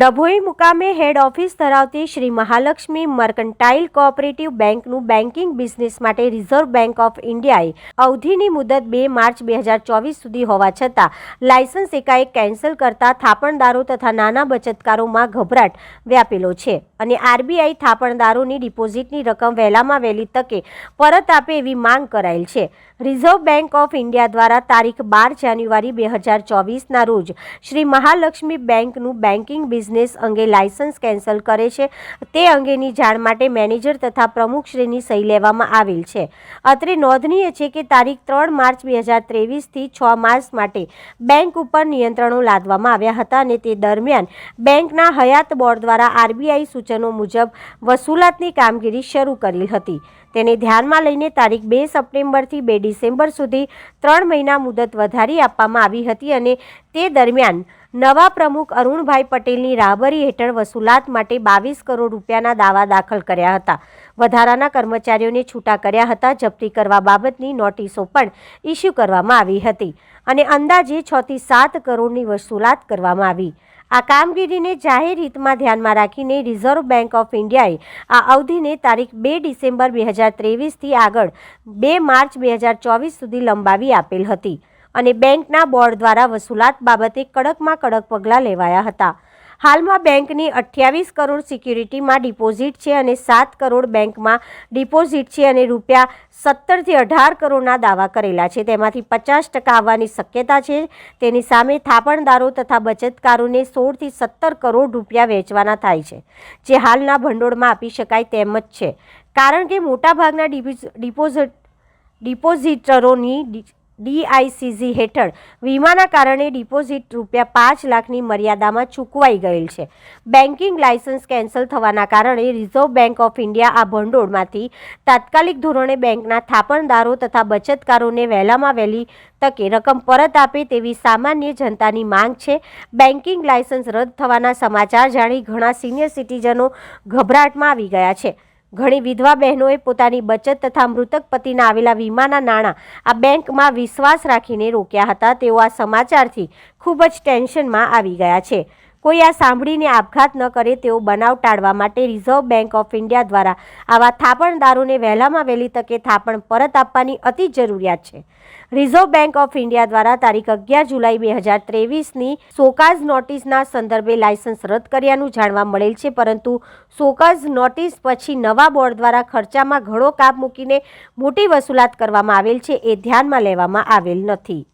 ડભોઈ મુકામે head office ધરાવતી Shri Mahalakshmi mercantile cooperative બેંકનું બેન્કિંગ બિઝનેસ માટે રિઝર્વ બેંક ઓફ ઇન્ડિયાએ અવધિની મુદત બે માર્ચ બે હજાર ચોવીસ સુધી હોવા છતાં લાયસન્સ એકાએક કેન્સલ કરતા થાપણદારો તથા નાના બચતકારોમાં ગભરાટ વ્યાપેલો છે અને આરબીઆઈ થાપણદારોની ડિપોઝિટની રકમ વહેલામાં વહેલી તકે પરત આપે એવી માંગ કરાયેલ છે. રિઝર્વ બેંક ઓફ ઇન્ડિયા દ્વારા તારીખ બાર જાન્યુઆરી બે હજાર ચોવીસના રોજ શ્રી મહાલક્ષ્મી બેંકનું બેન્કિંગ બિઝનેસ અંગે લાયસન્સ કેન્સલ કરે છે. તે અંગેની જાણ માટે મેનેજર તથા પ્રમુખશ્રીની સહી લેવામાં આવેલ છે. અત્રે નોંધનીય છે કે તારીખ ત્રણ માર્ચ બે હજાર ત્રેવીસથી છ માર્ચ માટે બેંક ઉપર નિયંત્રણો લાદવામાં આવ્યા હતા અને તે દરમિયાન બેંકના હયાત બોર્ડ દ્વારા આરબીઆઈ સૂચનો મુજબ વસૂલાતની કામગીરી શરૂ કરી હતી. તેને ધ્યાનમાં લઈને તારીખ બે સપ્ટેમ્બરથી બે ડિસેમ્બર સુધી ત્રણ મહિના મુદત વધારી આપવામાં આવી હતી અને તે દરમિયાન નવા પ્રમુખ અરુણભાઈ પટેલની રાહબરી હેઠળ વસૂલાત માટે બાવીસ કરોડ રૂપિયાના દાવા દાખલ કર્યા હતા. વધારાના કર્મચારીઓને છૂટા કર્યા હતા, જપ્તી કરવા બાબતની નોટિસો પણ ઇસ્યુ કરવામાં આવી હતી અને અંદાજે છ થી સાત કરોડની વસૂલાત કરવામાં આવી. આ કામગીરીને જાહેર હિતમાં ધ્યાનમાં રાખીને રિઝર્વ બેંક ઓફ ઇન્ડિયાએ આ અવધિને તારીખ બે ડિસેમ્બર બે હજાર ત્રેવીસથી આગળ બે માર્ચ બે હજાર ચોવીસ સુધી લંબાવી આપેલ હતી. અને બેંકના બોર્ડ દ્વારા વસૂલાત બાબતે કડકમાં કડક પગલાં લેવાયા હતા. હાલમાં બેંકની અઠ્યાવીસ કરોડ સિક્યુરિટીમાં ડિપોઝિટ છે અને સાત કરોડ બેંકમાં ડિપોઝિટ છે અને રૂપિયા સત્તરથી અઢાર કરોડના દાવા કરેલા છે. તેમાંથી પચાસ ટકા આવવાની શક્યતા છે. તેની સામે થાપણદારો તથા બચતકારોને સોળથી સત્તર કરોડ રૂપિયા વેચવાના થાય છે, જે હાલના ભંડોળમાં આપી શકાય તેમ જ છે. કારણ કે મોટાભાગના ડિપોઝિટ, ડિપોઝિટરોની ડીઆઈસીઝી હેઠળ વીમાના કારણે ડિપોઝિટ રૂપિયા પાંચ લાખની મર્યાદામાં ચૂકવાઈ ગયેલ છે. બેન્કિંગ લાયસન્સ કેન્સલ થવાના કારણે રિઝર્વ બેંક ઓફ ઇન્ડિયા આ ભંડોળમાંથી તાત્કાલિક ધોરણે બેંકના થાપણદારો તથા બચતકારોને વહેલામાં વહેલી તકે રકમ પરત આપે તેવી સામાન્ય જનતાની માંગ છે. બેન્કિંગ લાયસન્સ રદ થવાના સમાચાર જાણી ઘણા સિનિયર સિટીઝનો ગભરાટમાં આવી ગયા છે. ઘણી વિધવા બહેનોએ પોતાની બચત તથા મૃતક પતિના આવેલા વીમાના નાણાં આ બેંકમાં વિશ્વાસ રાખીને રોક્યા હતા. તેઓ આ સમાચારથી ખૂબ જ ટેન્શનમાં આવી ગયા છે. કોઈ આ સાંભળીને આપઘાત ન કરે તેવો બનાવ ટાળવા માટે રિઝર્વ બેંક ઓફ ઇન્ડિયા દ્વારા આવા થાપણદારોને વહેલામાં વહેલી તકે થાપણ પરત આપવાની અતિ જરૂરિયાત છે. રિઝર્વ બેંક ઓફ ઇન્ડિયા દ્વારા તારીખ અગિયાર જુલાઈ બે હજાર ત્રેવીસની સોકાઝ નોટિસના સંદર્ભે લાયસન્સ રદ કર્યાનું જાણવા મળેલ છે, પરંતુ સોકાઝ નોટિસ પછી નવા બોર્ડ દ્વારા ખર્ચામાં ઘણો કાપ મૂકીને મોટી વસૂલાત કરવામાં આવેલ છે એ ધ્યાનમાં લેવામાં આવેલ નથી.